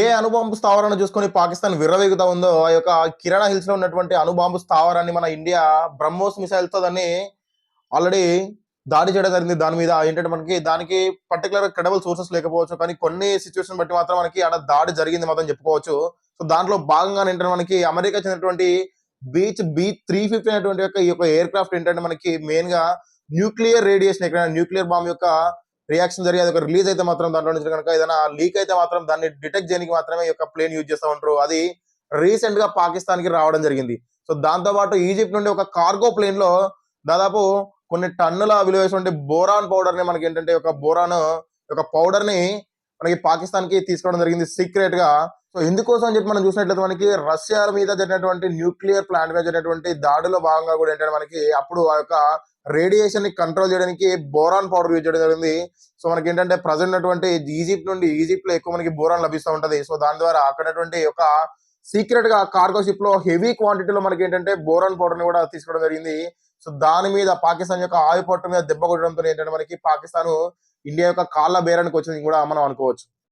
ఏ అణుబాంబు స్థావరాన్ని చూసుకొని పాకిస్తాన్ విర్రవేగుతా ఉందో ఆ యొక్క కిరణా హిల్స్లో ఉన్నటువంటి అణుబాంబు స్థావరాన్ని మన ఇండియా బ్రహ్మోస్ మిసైల్తో దాన్ని ఆల్రెడీ దాడి చేయడం జరిగింది. దాని మీద ఏంటంటే మనకి దానికి పర్టికులర్ క్రెడబుల్ సోర్సెస్ లేకపోవచ్చు కానీ కొన్ని సిచ్యువేషన్ బట్టి మాత్రం మనకి ఆడ దాడి జరిగింది మాత్రం చెప్పుకోవచ్చు. సో దాంట్లో భాగంగా ఏంటంటే మనకి అమెరికా చెందినటువంటి బీచ్ బీ త్రీ ఫిఫ్టీ అనేటువంటి యొక్క ఈ యొక్క ఎయిర్ క్రాఫ్ట్ ఏంటంటే మనకి మెయిన్గా న్యూక్లియర్ రేడియేషన్ ఎక్కడ న్యూక్లియర్ బాంబ్ యొక్క రియాక్షన్ జరిగి అది ఒక రిలీజ్ అయితే మాత్రం దాంట్లో నుంచి కనుక ఏదైనా లీక్ అయితే మాత్రం దాన్ని డిటెక్ట్ చేయడానికి మాత్రమే ఈ యొక్క ప్లేన్ యూజ్ చేస్తూ ఉంటారు అది రీసెంట్గా పాకిస్తాన్కి రావడం జరిగింది. సో దాంతో పాటు ఈజిప్ట్ నుండి ఒక కార్గో ప్లేన్లో దాదాపు కొన్ని టన్నుల విలువేసినటువంటి బోరాన్ పౌడర్ని మనకి ఏంటంటే ఒక బోరాన్ ఒక పౌడర్ని మనకి పాకిస్తాన్కి తీసుకోవడం జరిగింది సీక్రెట్గా సో ఎందుకోసం అని చెప్పి మనం చూసినట్లయితే మనకి రష్యా మీద జరిగినటువంటి న్యూక్లియర్ ప్లాంట్ మీద జరిగినటువంటి దాడిలో భాగంగా కూడా ఏంటంటే మనకి అప్పుడు ఆ యొక్క రేడియేషన్ని కంట్రోల్ చేయడానికి బోరాన్ పౌడర్ యూజ్ చేయడం జరిగింది. సో మనకి ఏంటంటే ప్రజెంట్ ఉన్నటువంటి ఈజిప్ట్ నుండి ఈజిప్ట్లో ఎక్కువ మనకి బోరాన్ లభిస్తూ ఉంటది. సో దాని ద్వారా అక్కడటువంటి ఒక సీక్రెట్గా కార్గో షిప్లో హెవీ క్వాంటిటీలో మనకి ఏంటంటే బోరాన్ పౌడర్ని కూడా తీసుకోవడం జరిగింది. సో దాని మీద పాకిస్తాన్ యొక్క ఆయుపట్టు మీద దెబ్బ కొట్టడంతో ఏంటంటే మనకి పాకిస్తాన్ ఇండియా యొక్క కాళ్ళ బేరానికి వచ్చింది కూడా మనం అనుకోవచ్చు.